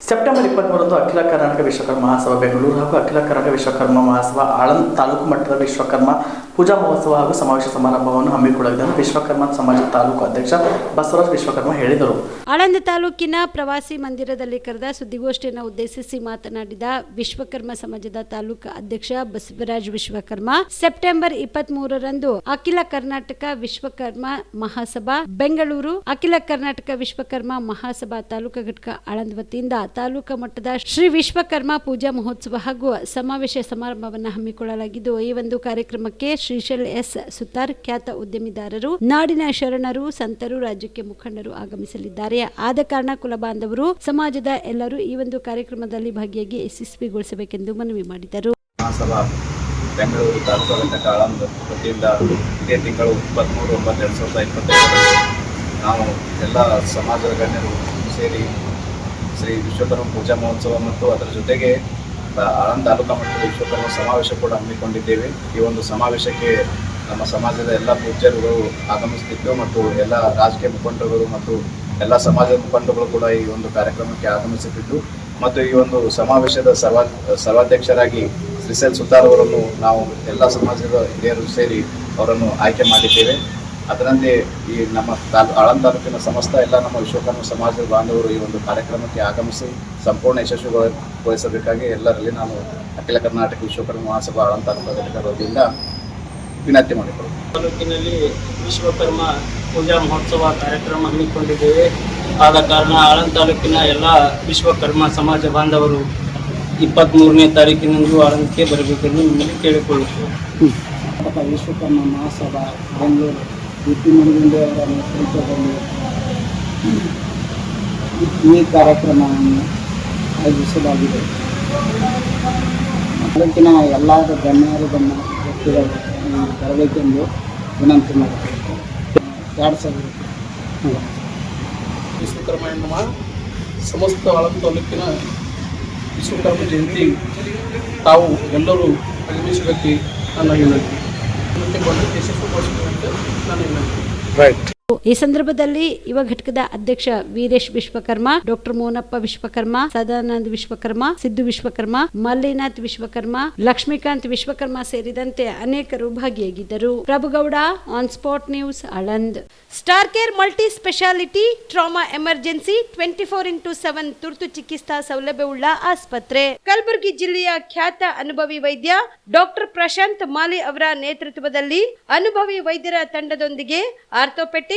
September ಇಪ್ಪತ್ತ್ಮೂರರಂದು ಅಖಿಲ ಕರ್ನಾಟಕ ವಿಶ್ವಕರ್ಮ ಮಹಾಸಭಾ, ಬೆಂಗಳೂರು ಹಾಗೂ ಅಖಿಲ ಕರ್ನಾಟಕ ವಿಶ್ವಕರ್ಮ ಮಹಾಸಭಾ, ಆಳಂದ್ ತಾಲೂಕು ಮಟ್ಟದ ವಿಶ್ವಕರ್ಮ ಪೂಜಾ ಮಹೋತ್ಸವ ಹಾಗೂ ಸಮಾವೇಶ ಸಮಾರಂಭವನ್ನು ಹಮ್ಮಿಕೊಳ್ಳಲಿದ್ದಾರೆ ವಿಶ್ವಕರ್ಮ ಸಮಾಜ ತಾಲೂಕು ಅಧ್ಯಕ್ಷ ಬಸವರಾಜ್ ವಿಶ್ವಕರ್ಮ ಹೇಳಿದರು. ಆಳಂದ ತಾಲೂಕಿನ ಪ್ರವಾಸಿ ಮಂದಿರದಲ್ಲಿ ಕರೆದ ಸುದ್ದಿಗೋಷ್ಠಿಯನ್ನು ಉದ್ದೇಶಿಸಿ ಮಾತನಾಡಿದ ವಿಶ್ವಕರ್ಮ ಸಮಾಜದ ತಾಲೂಕು ಅಧ್ಯಕ್ಷ ಬಸವರಾಜ್ ವಿಶ್ವಕರ್ಮ, ಸೆಪ್ಟೆಂಬರ್ ಇಪ್ಪತ್ತ್ ಮೂರರಂದು ಅಖಿಲ ಕರ್ನಾಟಕ ವಿಶ್ವಕರ್ಮ ಮಹಾಸಭಾ, ಬೆಂಗಳೂರು ಅಖಿಲ ಕರ್ನಾಟಕ ವಿಶ್ವಕರ್ಮ ಮಹಾಸಭಾ ತಾಲೂಕು ಘಟಕ ಆಳಂದ ವತಿಯಿಂದ ತಾಲೂಕು ಮಟ್ಟದ ಶ್ರೀ ವಿಶ್ವಕರ್ಮ ಪೂಜಾ ಮಹೋತ್ಸವ ಹಾಗೂ ಸಮಾವೇಶ ಸಮಾರಂಭವನ್ನು ಹಮ್ಮಿಕೊಳ್ಳಲಾಗಿದ್ದು, ಈ ಒಂದು ಕಾರ್ಯಕ್ರಮಕ್ಕೆ ಶ್ರೀಶೈಲ್ ಎಸ್ ಸುತಾರ್, ಖ್ಯಾತ ಉದ್ಯಮಿದಾರರು, ನಾಡಿನ ಶರಣರು, ಸಂತರು, ರಾಜ್ಯಕ್ಕೆ ಮುಖಂಡರು ಆಗಮಿಸಲಿದ್ದಾರೆ. ಆದ ಕಾರಣ ಕುಲಬಾಂಧವರು ಸಮಾಜದ ಎಲ್ಲರೂ ಈ ಒಂದು ಕಾರ್ಯಕ್ರಮದಲ್ಲಿ ಭಾಗಿಯಾಗಿ ಯಶಸ್ವಿಗೊಳಿಸಬೇಕೆಂದು ಮನವಿ ಮಾಡಿದರು. ಬೆಂಗಳೂರು ತಾಲೂಕು ಕಾಳಂದು ವತಿಯಿಂದ ಇದೇ ತಿಂಗಳು ಇಪ್ಪತ್ತ್ಮೂರು ಒಂಬತ್ತು ಎರಡು ಸಾವಿರದ ಇಪ್ಪತ್ತೈದರಲ್ಲಿ ನಾವು ಎಲ್ಲ ಸಮಾಜದ ಗಣ್ಯರು ಸೇರಿ ಶ್ರೀ ವಿಶ್ವಕರ್ಮ ಪೂಜಾ ಮಹೋತ್ಸವ ಮತ್ತು ಅದರ ಜೊತೆಗೆ ತ- ಆಳಂದ ತಾಲೂಕಾ ಮಟ್ಟದ ವಿಶ್ವಕರ್ಮ ಸಮಾವೇಶ ಕೂಡ ಹಮ್ಮಿಕೊಂಡಿದ್ದೇವೆ. ಈ ಒಂದು ಸಮಾವೇಶಕ್ಕೆ ನಮ್ಮ ಸಮಾಜದ ಎಲ್ಲ ಪೂಜ್ಯರುಗಳು ಆಗಮಿಸುತ್ತಿದ್ದು ಮತ್ತು ಎಲ್ಲ ರಾಜಕೀಯ ಮುಖಂಡರುಗಳು ಮತ್ತು ಎಲ್ಲ ಸಮಾಜದ ಮುಖಂಡರುಗಳು ಕೂಡ ಈ ಒಂದು ಕಾರ್ಯಕ್ರಮಕ್ಕೆ ಆಗಮಿಸುತ್ತಿದ್ದು. ಮತ್ತು ಈ ಒಂದು ಸಮಾವೇಶದ ಸರ್ವಾ ಸರ್ವಾಧ್ಯಕ್ಷರಾಗಿ ಶ್ರೀಸೆಲ್ ಸುತಾರ್ ಅವರನ್ನು ನಾವು ಎಲ್ಲ ಸಮಾಜದ ಹಿರಿಯರು ಸೇರಿ ಅವರನ್ನು ಆಯ್ಕೆ ಮಾಡಿದ್ದೇವೆ. ಅದರಂತೆ ಈ ನಮ್ಮ ತಾಲೂ ಆಳಂದ ತಾಲೂಕಿನ ಸಮಸ್ತ ಎಲ್ಲ ನಮ್ಮ ವಿಶ್ವಕರ್ಮ ಸಮಾಜದ ಬಾಂಧವರು ಈ ಒಂದು ಕಾರ್ಯಕ್ರಮಕ್ಕೆ ಆಗಮಿಸಿ ಸಂಪೂರ್ಣ ಯಶಸ್ವಿಗೊಳಿಸಬೇಕಾಗಿ ಎಲ್ಲರಲ್ಲಿ ನಾನು ಅಖಿಲ ಕರ್ನಾಟಕ ವಿಶ್ವಕರ್ಮ ಮಹಾಸಭಾ ಆಳಂದ ತಾಲೂಕು ಘಟಕದ ವತಿಯಿಂದ ವಿನಂತಿ ಮಾಡಿಕೊಳ್ಳುತ್ತೇನೆ ತಾಲೂಕಿನಲ್ಲಿ ವಿಶ್ವಕರ್ಮ ಪೂಜಾ ಮಹೋತ್ಸವ ಕಾರ್ಯಕ್ರಮ ಹಮ್ಮಿಕೊಂಡಿದ್ದೇವೆ. ಆದ ಕಾರಣ ಆಳಂದ ತಾಲೂಕಿನ ಎಲ್ಲ ವಿಶ್ವಕರ್ಮ ಸಮಾಜ ಬಾಂಧವರು ಇಪ್ಪತ್ತ್ಮೂರನೇ ತಾರೀಕಿನಂದು ಆಳಂದಕ್ಕೆ ಬರಬೇಕೆಂದು ನಿಮ್ಮಲ್ಲಿ ಕೇಳಿಕೊಳ್ಳುತ್ತೇವೆ. ವಿಶ್ವಕರ್ಮ ಮಹಾಸಭಾ ಬೆಂಗಳೂರು. ನೇತೃತ್ವದಲ್ಲಿ ಈ ಕಾರ್ಯಕ್ರಮವನ್ನು ಆಯೋಜಿಸಲಾಗಿದೆ. ಅದಕ್ಕಿನ ಎಲ್ಲ ಗಣ್ಯರು, ಗಣ್ಯ ವ್ಯಕ್ತಿಗಳು ಬರಬೇಕೆಂದು ವಿನಂತಿ ಮಾಡುತ್ತೇವೆ ಎರಡು ಸಾವಿರ ಸಮಸ್ತ ಆಳಂದ ತಾಲೂಕಿನ ವಿಶ್ವಕರ್ಮ ಜಯಂತಿ. ತಾವು ಎಲ್ಲರೂ ಆಗಮಿಸುವುದಕ್ಕೆ ನನ್ನ ವಿನಂತಿ. ಮತ್ತು ಗೊಂಡು ಯಶಸ್ವಿಗೊಳಿಸಬೇಕಂತ ನನ್ನ ವಿನಂತಿ ಈ ಸಂದರ್ಭದಲ್ಲಿ ಯುವ ಘಟಕದ ಅಧ್ಯಕ್ಷ ವೀರೇಶ್ ವಿಶ್ವಕರ್ಮ, ಡಾಕ್ಟರ್ ಮೋನಪ್ಪ ವಿಶ್ವಕರ್ಮ, ಸದಾನಂದ್ ವಿಶ್ವಕರ್ಮ, ಸಿದ್ದು ವಿಶ್ವಕರ್ಮ, ಮಲ್ಲಿನಾಥ್ ವಿಶ್ವಕರ್ಮ, ಲಕ್ಷ್ಮೀಕಾಂತ್ ವಿಶ್ವಕರ್ಮ ಸೇರಿದಂತೆ ಅನೇಕರು ಭಾಗಿಯಾಗಿದ್ದರು Prabhugouda on spot news Aland star care multi speciality trauma emergency twenty four into seven ತುರ್ತು ಚಿಕಿತ್ಸಾ ಸೌಲಭ್ಯವುಳ್ಳ ಆಸ್ಪತ್ರೆ. ಕಲಬುರಗಿ ಜಿಲ್ಲೆಯ ಖ್ಯಾತ ಅನುಭವಿ ವೈದ್ಯ ಡಾಕ್ಟರ್ ಪ್ರಶಾಂತ್ ಮಾಲಿ ಅವರ ನೇತೃತ್ವದಲ್ಲಿ ಅನುಭವಿ ವೈದ್ಯರ ತಂಡದೊಂದಿಗೆ orthopaedic